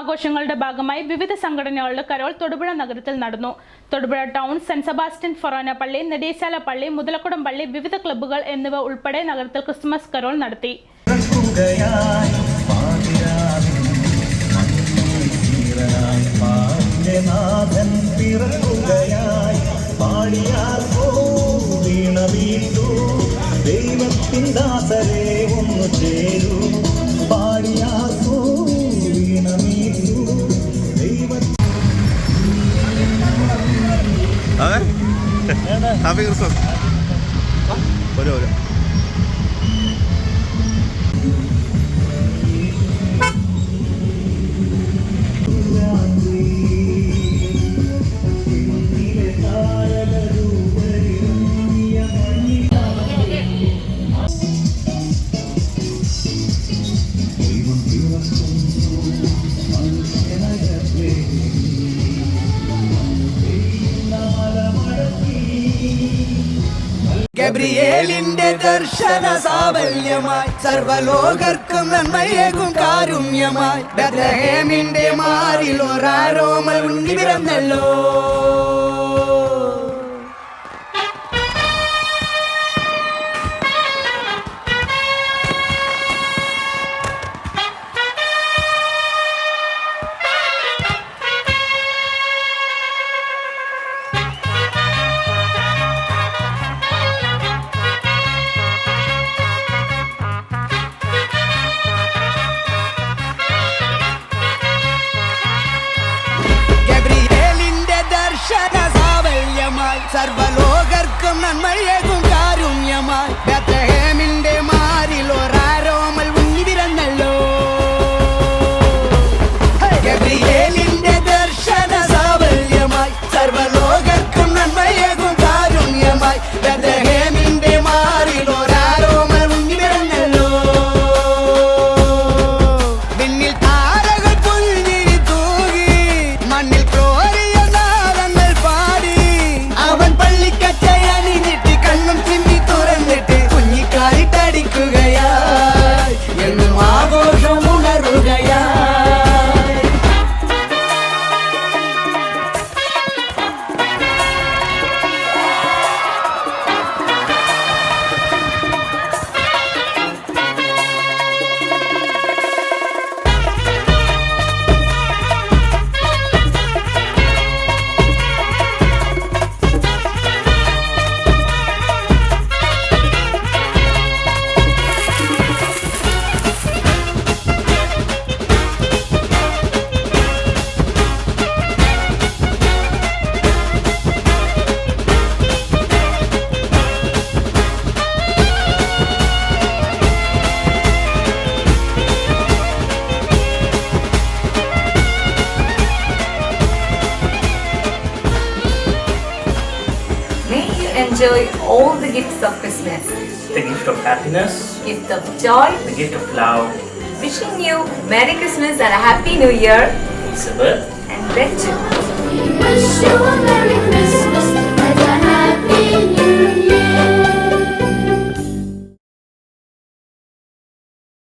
ആഘോഷങ്ങളുടെ ഭാഗമായി വിവിധ സംഘടനകളുടെ കരോൾ തൊടുപുഴ നഗരത്തിൽ നടന്നു. തൊടുപുഴ ടൗൺ സെന്റ് സെബാസ്റ്റ്യൻ ഫൊറോന പള്ളി നെടിയശാല പള്ളി മുതലക്കുടം പള്ളി വിവിധ ക്ലബ്ബുകൾ എന്നിവ ഉൾപ്പെടെ നഗരത്തിൽ ക്രിസ്മസ് കരോൾ നടത്തി. ദൈവത്തിൻ ഒന്നു ചേരൂ. ഹാപ്പി ക്രിസ്മസ് ഒരു ഒരു ഗബ്രിയേലിന്റെ ദർശന സാബല്യമായി സർവലോകർക്കും നന്മയേകും കാരുണ്യമായി. ബദ്രഹേമിന്റെ മാറിൽ ഒരാരോമൽ ഉണ്ണി സാവല്യമായി സർവലോകർക്കും enjoy all the gifts of Christmas, the gift of happiness, gift of joy, the gift of love. wishing you Merry Christmas and a Happy New Year It's a birth. and then